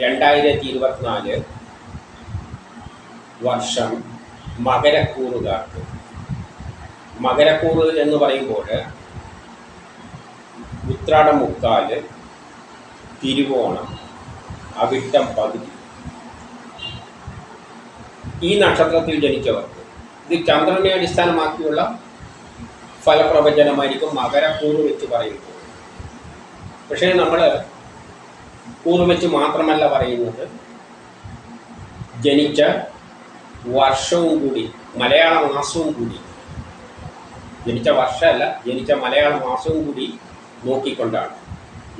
രണ്ടായിരത്തി ഇരുപത്തിനാല് വർഷം മകരക്കൂറുകാർക്ക്. മകരക്കൂറ് എന്ന് പറയുമ്പോൾ ഉത്രാടം മുക്കാൽ തിരുവോണം അവിട്ടം പകുതി. ഈ നക്ഷത്രത്തിൽ ജനിച്ചവർക്ക് ഇത് ചന്ദ്രനെ അടിസ്ഥാനമാക്കിയുള്ള ഫലപ്രവചനമായിരിക്കും മകരക്കൂറ് വെച്ച് പറയുമ്പോൾ പക്ഷേ നമ്മൾ കൂറ് വെച്ച് മാത്രമല്ല പറയുന്നത് ജനിച്ച വർഷവും കൂടി മലയാള മാസവും കൂടി. ജനിച്ച വർഷമല്ല ജനിച്ച മലയാള മാസവും കൂടി നോക്കിക്കൊണ്ടാണ്.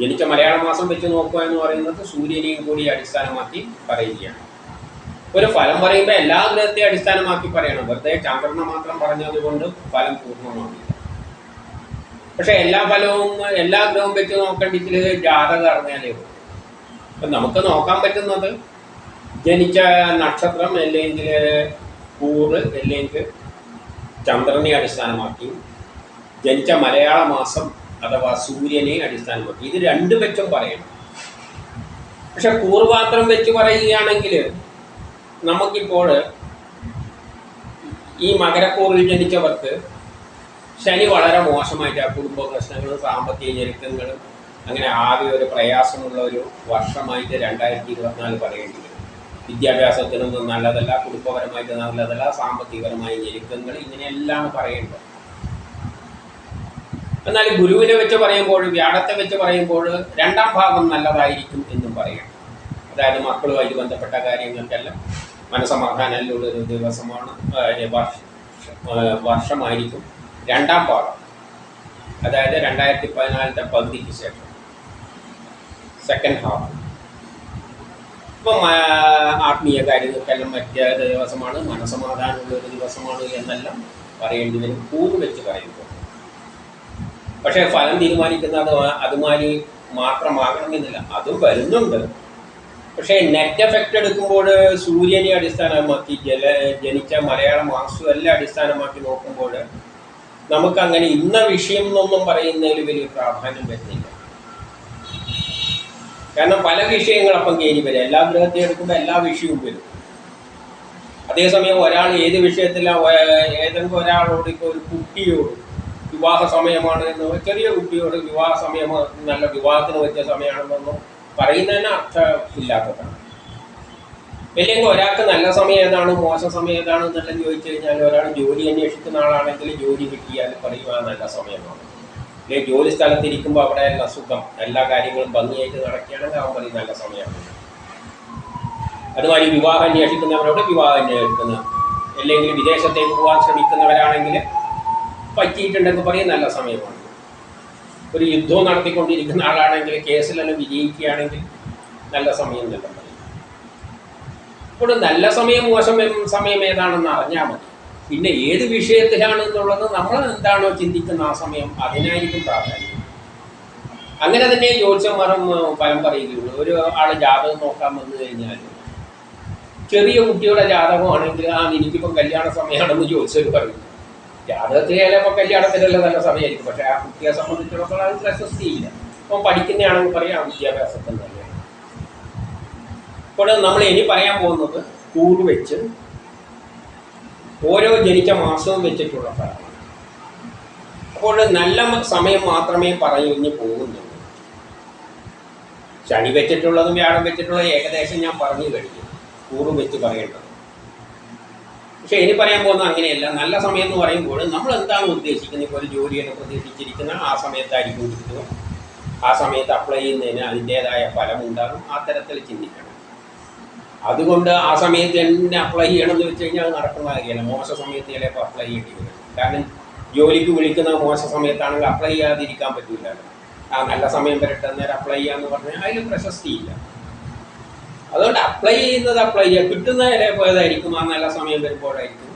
ജനിച്ച മലയാള മാസം വെച്ച് നോക്കുക എന്ന് പറയുന്നത് സൂര്യനെയും കൂടി അടിസ്ഥാനമാക്കി പറയുകയാണ്. ഒരു ഫലം പറയുമ്പോൾ എല്ലാ ഗ്രഹത്തെയും അടിസ്ഥാനമാക്കി പറയണം. വെറുതെ ചന്ദ്രനെ മാത്രം പറഞ്ഞത് കൊണ്ട് ഫലം പൂർണമാകില്ല പക്ഷെ എല്ലാ ഫലവും എല്ലാ ഗ്രഹവും വെച്ച് നോക്കണ്ടെങ്കിൽ ജാതകം അറിഞ്ഞാലേ ഉള്ളൂ. അപ്പം നമുക്ക് നോക്കാൻ പറ്റുന്നത് ജനിച്ച നക്ഷത്രം അല്ലെങ്കിൽ കൂറ് അല്ലെങ്കിൽ ചന്ദ്രനെ അടിസ്ഥാനമാക്കി ജനിച്ച മലയാള മാസം അഥവാ സൂര്യനെ അടിസ്ഥാനമാക്കി. ഇത് രണ്ടു വെച്ചും പറയണം. പക്ഷെ കൂറുപാത്രം വെച്ച് പറയുകയാണെങ്കിൽ നമുക്കിപ്പോൾ ഈ മകരക്കൂറിൽ ജനിച്ചവർക്ക് ശനി വളരെ മോശമായിട്ട് ആ കുടുംബ പ്രശ്നങ്ങളും സാമ്പത്തിക ഞെരുക്കങ്ങളും അങ്ങനെ ആകെ ഒരു പ്രയാസമുള്ള ഒരു വർഷമായിട്ട് രണ്ടായിരത്തി ഇരുപത്തിനാല് പറയേണ്ടി വരും വിദ്യാഭ്യാസത്തിനൊന്നും നല്ലതല്ല കുടുംബപരമായിട്ട് നല്ലതല്ല സാമ്പത്തികപരമായ ഞെരുക്കങ്ങൾ ഇങ്ങനെയെല്ലാം പറയേണ്ടത്. എന്നാൽ ഗുരുവിനെ വെച്ച് പറയുമ്പോൾ വ്യാഴത്തെ വെച്ച് പറയുമ്പോൾ രണ്ടാം ഭാഗം നല്ലതായിരിക്കും എന്നും പറയണം. അതായത് മക്കളുമായിട്ട് ബന്ധപ്പെട്ട കാര്യങ്ങൾക്കെല്ലാം മനസമാധാനമുള്ള ഒരു ദിവസമാണ് വർഷമായിരിക്കും രണ്ടാം ഭാഗം. അതായത് രണ്ടായിരത്തി പതിനാലിന്റെ പകുതിക്ക് ശേഷം. സെക്കൻഡ് ഹാഫ് ഇപ്പം ആത്മീയ കാര്യങ്ങൾക്കെല്ലാം മറ്റേ ദിവസമാണ്. മനസമാധാനമുള്ള ഒരു ദിവസമാണ് എന്നെല്ലാം പറയേണ്ടി വരും. കൂറ് വെച്ച് പറയുമ്പോൾ. പക്ഷേ ഫലം തീരുമാനിക്കുന്നത് അതുമാതിരി മാത്രമാകണമെന്നില്ല. അതും വരുന്നുണ്ട്. പക്ഷേ നെറ്റ് എഫക്റ്റ് എടുക്കുമ്പോൾ സൂര്യനെ അടിസ്ഥാനമാക്കി ജല ജനിച്ച മലയാള മാസം എല്ലാം അടിസ്ഥാനമാക്കി നോക്കുമ്പോൾ നമുക്കങ്ങനെ ഇന്ന വിഷയം എന്നൊന്നും പറയുന്നതിൽ വലിയ പ്രാധാന്യം വരുന്നില്ല. കാരണം പല വിഷയങ്ങൾ അപ്പം കയറി വരും. എല്ലാ ഗ്രഹത്തെ എടുക്കുമ്പോൾ എല്ലാ വിഷയവും വരും. അതേസമയം ഒരാൾ ഏത് വിഷയത്തിലാണ് ഏതെങ്കിലും ഒരാളോട് ഇപ്പോൾ ഒരു കുട്ടിയോട് വിവാഹ സമയമാണ് എന്ന് ചെറിയ കുട്ടിയോട് വിവാഹ സമയം നല്ല വിവാഹത്തിന് പറ്റിയ സമയമാണെന്നൊന്നും പറയുന്നതിന് അർത്ഥമില്ലാത്തതാണ് അല്ലെങ്കിൽ ഒരാൾക്ക് നല്ല സമയം ഏതാണ് മോശം സമയം ഏതാണ് എന്നെല്ലാം ചോദിച്ചു കഴിഞ്ഞാൽ ഒരാൾ ജോലി അന്വേഷിക്കുന്ന ആളാണെങ്കിൽ ജോലി കിട്ടിയാൽ പറയുക നല്ല സമയമാണ്. അല്ലെങ്കിൽ ജോലി സ്ഥലത്തിരിക്കുമ്പോൾ അവിടെ എല്ലാം സുഖം എല്ലാ കാര്യങ്ങളും ഭംഗിയായിട്ട് നടക്കുകയാണെങ്കിൽ അവൻ പറയും നല്ല സമയമാണ്. അതുമാതിരി വിവാഹം അന്വേഷിക്കുന്നവരോട് വിവാഹം അന്വേഷിക്കുന്ന. അല്ലെങ്കിൽ വിദേശത്തേക്ക് പോകാൻ ശ്രമിക്കുന്നവരാണെങ്കിൽ പറ്റിയിട്ടുണ്ടെന്ന് പറയും നല്ല സമയമാണ്. ഒരു യുദ്ധവും നടത്തിക്കൊണ്ടിരിക്കുന്ന ആളാണെങ്കിൽ കേസിലെല്ലാം വിജയിക്കുകയാണെങ്കിൽ നല്ല സമയം തന്നെ പറയും. അപ്പോൾ നല്ല സമയം മോശം സമയം ഏതാണെന്ന് അറിഞ്ഞാൽ മതി. പിന്നെ ഏത് വിഷയത്തിലാണ് എന്നുള്ളത് നമ്മൾ എന്താണോ ചിന്തിക്കുന്ന ആ സമയം അതിനായിരിക്കും പ്രാധാന്യം. അങ്ങനെ തന്നെ ജ്യോത്സ്യന്മാരും ഫലം പറയുകയുള്ളൂ. ഒരു ആളെ ജാതകം നോക്കാൻ വന്നു കഴിഞ്ഞാൽ ചെറിയ കുട്ടിയുടെ ജാതകമാണെങ്കിൽ ആ എനിക്കിപ്പം കല്യാണ സമയമാണെന്ന് ജ്യോത്സ്യർ പറയും. ജാതകത്തിൽ ചിലപ്പോൾ കല്യാണത്തിനല്ല നല്ല സമയമായിരിക്കും. പക്ഷേ ആ കുട്ടിയെ സംബന്ധിച്ചിടത്തോളം അത് പ്രശസ്തിയില്ല അപ്പം പഠിക്കുന്നതാണെങ്കിൽ പറയാം വിദ്യാഭ്യാസത്തിൽ നല്ലതാണ് ഇപ്പോൾ നമ്മൾ ഇനി പറയാൻ പോകുന്നത് കൂറ് വെച്ച് ഓരോ ജനിച്ച മാസവും വെച്ചിട്ടുള്ള ഫലമാണ്. അപ്പോൾ നല്ല സമയം മാത്രമേ പറഞ്ഞു പോകുന്നുള്ളൂ. ശനി വെച്ചിട്ടുള്ളതും വ്യാഴം വെച്ചിട്ടുള്ളതും ഏകദേശം ഞാൻ പറഞ്ഞു കഴിഞ്ഞു. കൂറും വെച്ച് പറയേണ്ടത്. പക്ഷെ ഇനി പറയാൻ പോകുന്നത് അങ്ങനെയല്ല. നല്ല സമയം എന്ന് പറയുമ്പോൾ നമ്മൾ എന്താണ് ഉദ്ദേശിക്കുന്നത്? ഇപ്പോൾ ഒരു ജോലിയൊക്കെ പ്രതീക്ഷിച്ചിരിക്കുന്ന ആ സമയത്തായിരിക്കും കിട്ടുക. ആ സമയത്ത് അപ്ലൈ ചെയ്യുന്നതിന് അതിന്റേതായ ഫലമുണ്ടാകും ആ തരത്തിൽ ചിന്തിക്കണം. അതുകൊണ്ട് ആ സമയത്ത് എന്നെ അപ്ലൈ ചെയ്യണം എന്ന് വെച്ച് കഴിഞ്ഞാൽ നടക്കുന്ന കാര്യമല്ല മോശ സമയത്ത് ചിലപ്പോൾ അപ്ലൈ ചെയ്യേണ്ടി വരും. കാരണം ജോലിക്ക് വിളിക്കുന്ന മോശ സമയത്താണെങ്കിൽ അപ്ലൈ ചെയ്യാതിരിക്കാൻ പറ്റില്ല ആ നല്ല സമയം വരട്ടെ നേരം അപ്ലൈ ചെയ്യാന്ന് പറഞ്ഞാൽ അതിൽ പ്രശസ്തിയില്ല അതുകൊണ്ട് അപ്ലൈ ചെയ്യുന്നത് അപ്ലൈ ചെയ്യുക കിട്ടുന്ന ചിലപ്പോൾ ആ നല്ല സമയം വരുമ്പോഴായിരിക്കും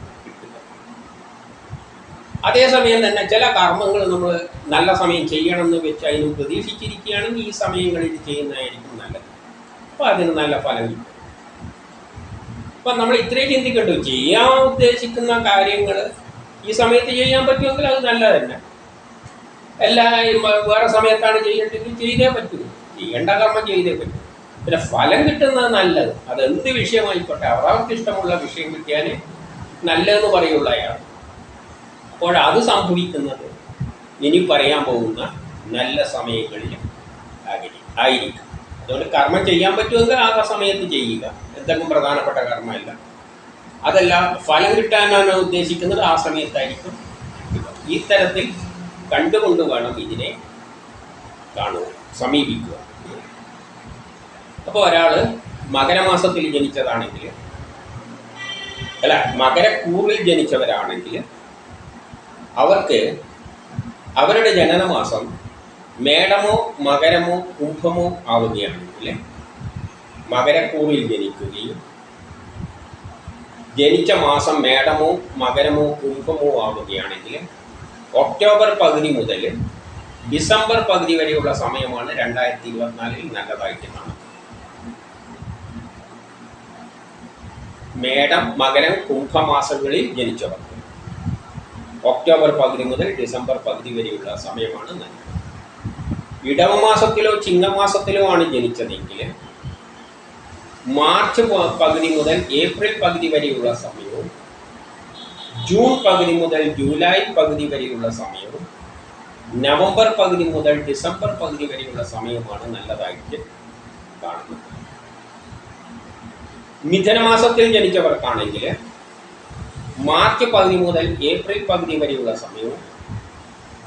അതേസമയം തന്നെ ചില കർമ്മങ്ങൾ നമ്മൾ നല്ല സമയം ചെയ്യണം എന്ന് വെച്ച് അതിന് പ്രതീക്ഷിച്ചിരിക്കുകയാണെങ്കിൽ ഈ സമയങ്ങളിൽ ചെയ്യുന്നതായിരിക്കും നല്ലത്. അപ്പോൾ അതിന് നല്ല ഫലം കിട്ടും. അപ്പം നമ്മൾ ഇത്രയും ചിന്തിക്കട്ടു ചെയ്യാൻ ഉദ്ദേശിക്കുന്ന കാര്യങ്ങൾ ഈ സമയത്ത് ചെയ്യാൻ പറ്റുമെങ്കിൽ അത് നല്ലത് എല്ലാ വേറെ സമയത്താണ് ചെയ്യേണ്ടതെങ്കിൽ ചെയ്തേ പറ്റൂ. ചെയ്യേണ്ട കർമ്മം ചെയ്തേ പറ്റൂ. പിന്നെ ഫലം കിട്ടുന്നത് നല്ലത്. അത് എന്ത് വിഷയമായിക്കോട്ടെ. അവർക്ക് ഇഷ്ടമുള്ള വിഷയം കിട്ടിയാൽ നല്ലതെന്ന് പറയുള്ള അയാൾ. അപ്പോൾ അത് സംഭവിക്കുന്നത് ഇനി പറയാൻ പോകുന്ന നല്ല സമയങ്ങളിൽ ആയിരിക്കും. അതുകൊണ്ട് കർമ്മം ചെയ്യാൻ പറ്റുമെങ്കിൽ ആ സമയത്ത് ചെയ്യുക. എന്തെങ്കിലും പ്രധാനപ്പെട്ട കർമ്മമല്ല. അതല്ല ഫലം കിട്ടാനാണ് ഉദ്ദേശിക്കുന്നത് ആ സമയത്തായിരിക്കും ഈ തരത്തിൽ കണ്ടുകൊണ്ട് വേണം ഇതിനെ കാണുക സമീപിക്കുക. അപ്പോൾ ഒരാൾ മകരമാസത്തിൽ ജനിച്ചതാണെങ്കിൽ അല്ല മകരക്കൂറിൽ ജനിച്ചവരാണെങ്കിൽ അവർക്ക് അവരുടെ ജനനമാസം മേടമോ മകരമോ കുംഭമോ ആവുകയാണെങ്കിൽ മകരക്കൂറിൽ ജനിക്കുകയും ജനിച്ച മാസം മേടമോ മകരമോ കുംഭമോ ആവുകയാണെങ്കിൽ ഒക്ടോബർ പകുതി മുതൽ ഡിസംബർ പകുതി വരെയുള്ള സമയമാണ് രണ്ടായിരത്തി ഇരുപത്തിനാലിൽ നല്ലതായിട്ട് കാണുന്നത്. മേടം മകരം കുംഭമാസങ്ങളിൽ ജനിച്ചവർ. ഒക്ടോബർ പകുതി മുതൽ ഡിസംബർ പകുതി വരെയുള്ള സമയമാണ് നല്ലത്. ഇടവമാസത്തിലോ ചിങ്ങമാസത്തിലോ ആണ് ജനിച്ചതെങ്കിൽ മാർച്ച് പകുതി മുതൽ ഏപ്രിൽ പകുതി വരെയുള്ള സമയവും ജൂൺ പകുതി മുതൽ ജൂലൈ പകുതി വരെയുള്ള സമയവും നവംബർ പകുതി മുതൽ ഡിസംബർ പകുതി വരെയുള്ള സമയമാണ് നല്ലതായിട്ട് കാണുന്നത്. മിഥുനമാസത്തിൽ ജനിച്ചവർക്കാണെങ്കിൽ മാർച്ച് പകുതി മുതൽ ഏപ്രിൽ പകുതി വരെയുള്ള സമയവും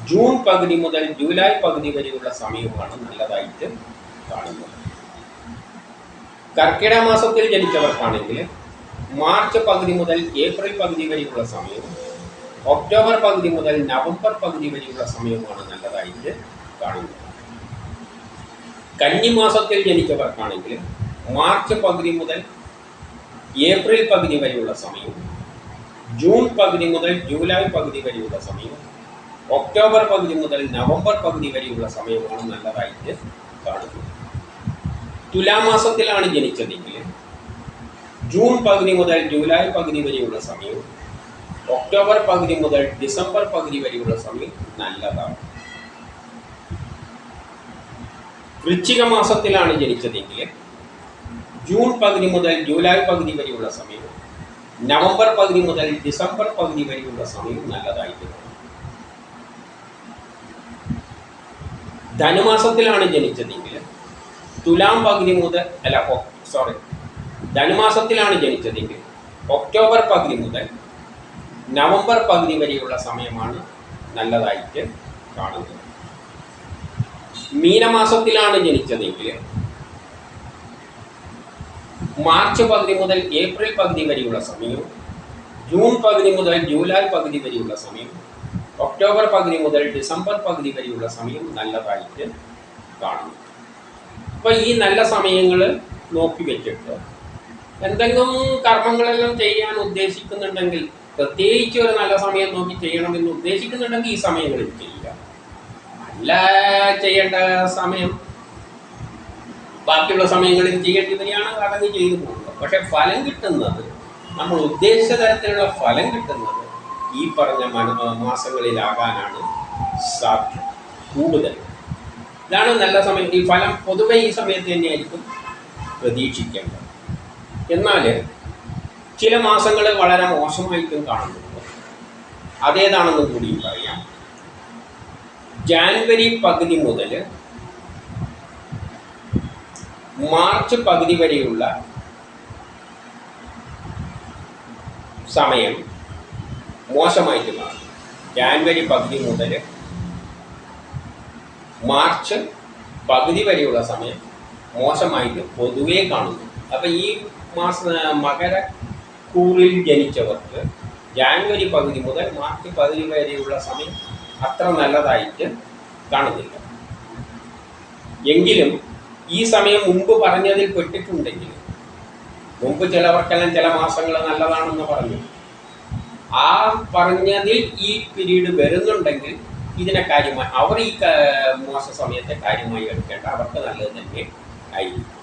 ജൂൺ പകുതി മുതൽ ജൂലൈ പകുതി വരെയുള്ള സമയവുമാണ് നല്ലതായിട്ട് കാണുന്നത്. കർക്കിടക മാസത്തിൽ ജനിച്ചവർക്കാണെങ്കിൽ മാർച്ച് പകുതി മുതൽ ഏപ്രിൽ പകുതി വരെയുള്ള സമയവും ഒക്ടോബർ പകുതി മുതൽ നവംബർ പകുതി വരെയുള്ള സമയവുമാണ് നല്ലതായിട്ട് കാണുന്നത്. കന്നിമാസത്തിൽ ജനിച്ചവർക്കാണെങ്കിൽ മാർച്ച് പകുതി മുതൽ ഏപ്രിൽ പകുതി വരെയുള്ള സമയവും ജൂൺ പകുതി മുതൽ ജൂലൈ പകുതി വരെയുള്ള സമയവും ഒക്ടോബർ പകുതി മുതൽ നവംബർ പകുതി വരെയുള്ള സമയമാണ് നല്ലതായിട്ട് കാണുന്നത്. തുലാമാസത്തിലാണ് ജനിച്ചതെങ്കിൽ ജൂൺ പകുതി മുതൽ ജൂലൈ പകുതി വരെയുള്ള സമയവും ഒക്ടോബർ പകുതി മുതൽ ഡിസംബർ പകുതി വരെയുള്ള സമയം നല്ലതാണ് വൃശ്ചിക മാസത്തിലാണ് ജനിച്ചതെങ്കിൽ ജൂൺ പകുതി മുതൽ ജൂലൈ പകുതി വരെയുള്ള സമയവും നവംബർ പകുതി മുതൽ ഡിസംബർ പകുതി വരെയുള്ള സമയവും നല്ലതായിരിക്കും കാണും. ധനുമാസത്തിലാണ് ജനിച്ചതെങ്കിൽ തുലാം പകുതി മുതൽ അല്ല സോറി ധനുമാസത്തിലാണ് ജനിച്ചതെങ്കിൽ ഒക്ടോബർ പകുതി മുതൽ നവംബർ പകുതി വരെയുള്ള സമയമാണ് നല്ലതായിട്ട് കാണുന്നത്. മീനമാസത്തിലാണ് ജനിച്ചതെങ്കിൽ മാർച്ച് പകുതി മുതൽ ഏപ്രിൽ പകുതി വരെയുള്ള സമയവും ജൂൺ പകുതി മുതൽ ജൂലൈ പകുതി വരെയുള്ള സമയം ഒക്ടോബർ പകുതി മുതൽ ഡിസംബർ പകുതി വരെയുള്ള സമയം നല്ലതായിട്ട് കാണുന്നു. അപ്പോൾ ഈ നല്ല സമയങ്ങൾ നോക്കി വെച്ചിട്ട് എന്തെങ്കിലും കർമ്മങ്ങളെല്ലാം ചെയ്യാൻ ഉദ്ദേശിക്കുന്നുണ്ടെങ്കിൽ പ്രത്യേകിച്ച് ഒരു നല്ല സമയം നോക്കി ചെയ്യണമെന്ന് ഉദ്ദേശിക്കുന്നുണ്ടെങ്കിൽ ഈ സമയങ്ങളിൽ ചെയ്യുക. നല്ല ചെയ്യേണ്ട സമയം ബാക്കിയുള്ള സമയങ്ങളിൽ ചെയ്യേണ്ടി വരികയാണ് കടന്ന് ചെയ്തു പോകുക. പക്ഷെ ഫലം കിട്ടുന്നത് നമ്മൾ ഉദ്ദേശിച്ച തരത്തിലുള്ള ഫലം കിട്ടുന്നത് ഈ പറഞ്ഞ മാസങ്ങളിലാകാനാണ് സാധ്യത കൂടുതൽ. ഇതാണ് നല്ല സമയം. ഈ ഫലം പൊതുവെ ഈ സമയത്ത് തന്നെയായിരിക്കും പ്രതീക്ഷിക്കേണ്ടത്. എന്നാൽ ചില മാസങ്ങൾ വളരെ മോശമായിട്ടും കാണുന്നുണ്ട്. അതേതാണെന്ന് കൂടി പറയാം. ജാനുവരി പകുതി മുതൽ മാർച്ച് പകുതി വരെയുള്ള സമയം മോശമായിട്ട് മാറും. ജാനുവരി പകുതി മുതൽ മാർച്ച് പകുതി വരെയുള്ള സമയം മോശമായിട്ട് പൊതുവേ കാണുന്നു. അപ്പം ഈ മാസ മകര കൂറിൽ ജനിച്ചവർക്ക് ജാനുവരി പകുതി മുതൽ മാർച്ച് പകുതി വരെയുള്ള സമയം അത്ര നല്ലതായിട്ട് കാണുന്നില്ല. എങ്കിലും ഈ സമയം മുമ്പ് പറഞ്ഞതിൽ പെട്ടിട്ടുണ്ടെങ്കിൽ മുമ്പ് ചിലവർക്കെല്ലാം ചില മാസങ്ങൾ നല്ലതാണെന്ന് പറഞ്ഞു. ആ പറഞ്ഞതിൽ ഈ പിരീഡ് വരുന്നുണ്ടെങ്കിൽ ഇതിനെ കാര്യമായി അവർ ഈ മാസ സമയത്തെ കാര്യമായി എടുക്കേണ്ട അവർക്ക് നല്ലത് തന്നെ ആയിരിക്കും.